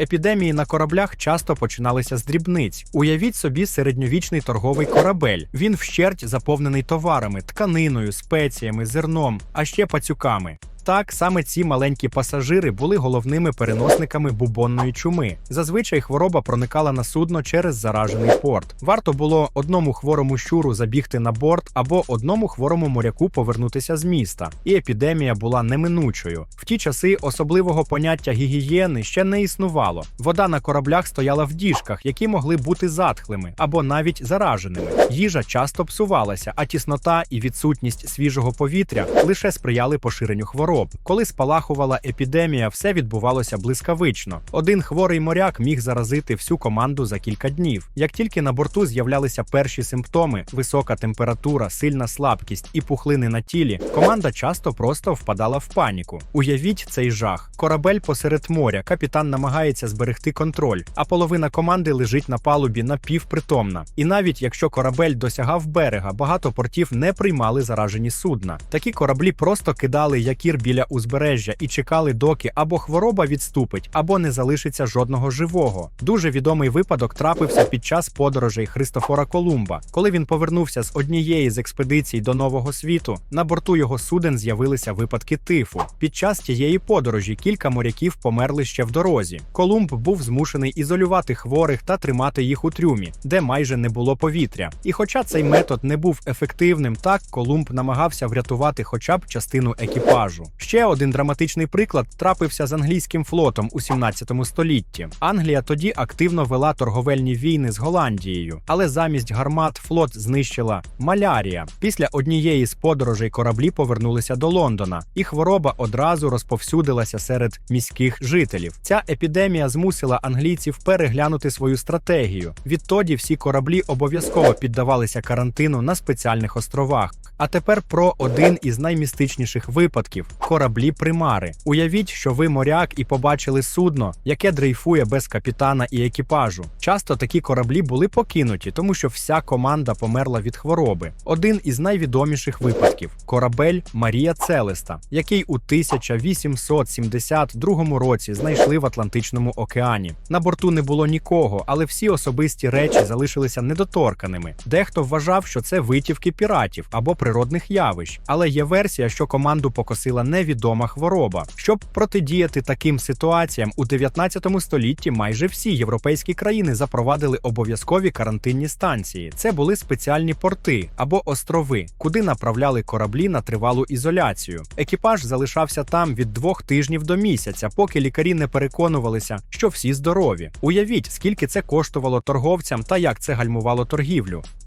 Епідемії на кораблях часто починалися з дрібниць. Уявіть собі середньовічний торговий корабель. Він вщерть заповнений товарами, тканиною, спеціями, зерном, а ще пацюками. Так, саме ці маленькі пасажири були головними переносниками бубонної чуми. Зазвичай хвороба проникала на судно через заражений порт. Варто було одному хворому щуру забігти на борт або одному хворому моряку повернутися з міста, і епідемія була неминучою. В ті часи особливого поняття гігієни ще не існувало. Вода на кораблях стояла в діжках, які могли бути затхлими або навіть зараженими. Їжа часто псувалася, а тіснота і відсутність свіжого повітря лише сприяли поширенню хвороб. Коли спалахувала епідемія, все відбувалося блискавично. Один хворий моряк міг заразити всю команду за кілька днів. Як тільки на борту з'являлися перші симптоми: висока температура, сильна слабкість і пухлини на тілі, команда часто просто впадала в паніку. Уявіть цей жах. Корабель посеред моря, капітан намагається зберегти контроль, а половина команди лежить на палубі напівпритомна. І навіть якщо корабель досягав берега, багато портів не приймали заражені судна. Такі кораблі просто кидали якір біля узбережжя і чекали, доки або хвороба відступить, або не залишиться жодного живого. Дуже відомий випадок трапився під час подорожей Христофора Колумба. Коли він повернувся з однієї з експедицій до Нового світу, на борту його суден з'явилися випадки тифу. Під час тієї подорожі кілька моряків померли ще в дорозі. Колумб був змушений ізолювати хворих та тримати їх у трюмі, де майже не було повітря. І хоча цей метод не був ефективним, так Колумб намагався врятувати хоча б частину екіпажу. Ще один драматичний приклад трапився з англійським флотом у 17 столітті. Англія тоді активно вела торговельні війни з Голландією, але замість гармат флот знищила малярія. Після однієї з подорожей кораблі повернулися до Лондона, і хвороба одразу розповсюдилася серед міських жителів. Ця епідемія змусила англійців переглянути свою стратегію. Відтоді всі кораблі обов'язково піддавалися карантину на спеціальних островах. А тепер про один із наймістичніших випадків кораблі примари. Уявіть, що ви моряк і побачили судно, яке дрейфує без капітана і екіпажу. Часто такі кораблі були покинуті, тому що вся команда померла від хвороби. Один із найвідоміших випадків корабель Марія Целеста, який у 1872 році знайшли в Атлантичному океані. На борту не було нікого, але всі особисті речі залишилися недоторканими. Дехто вважав, що це витівки піратів або природних явищ, але є версія, що команду покосила невідома хвороба. Щоб протидіяти таким ситуаціям у 19 столітті майже всі європейські країни запровадили обов'язкові карантинні станції. Це були спеціальні порти або острови, куди направляли кораблі на тривалу ізоляцію. Екіпаж залишався там від двох тижнів до місяця, поки лікарі не переконувалися, що всі здорові. Уявіть, скільки це коштувало торговцям та як це гальмувало торгівлю.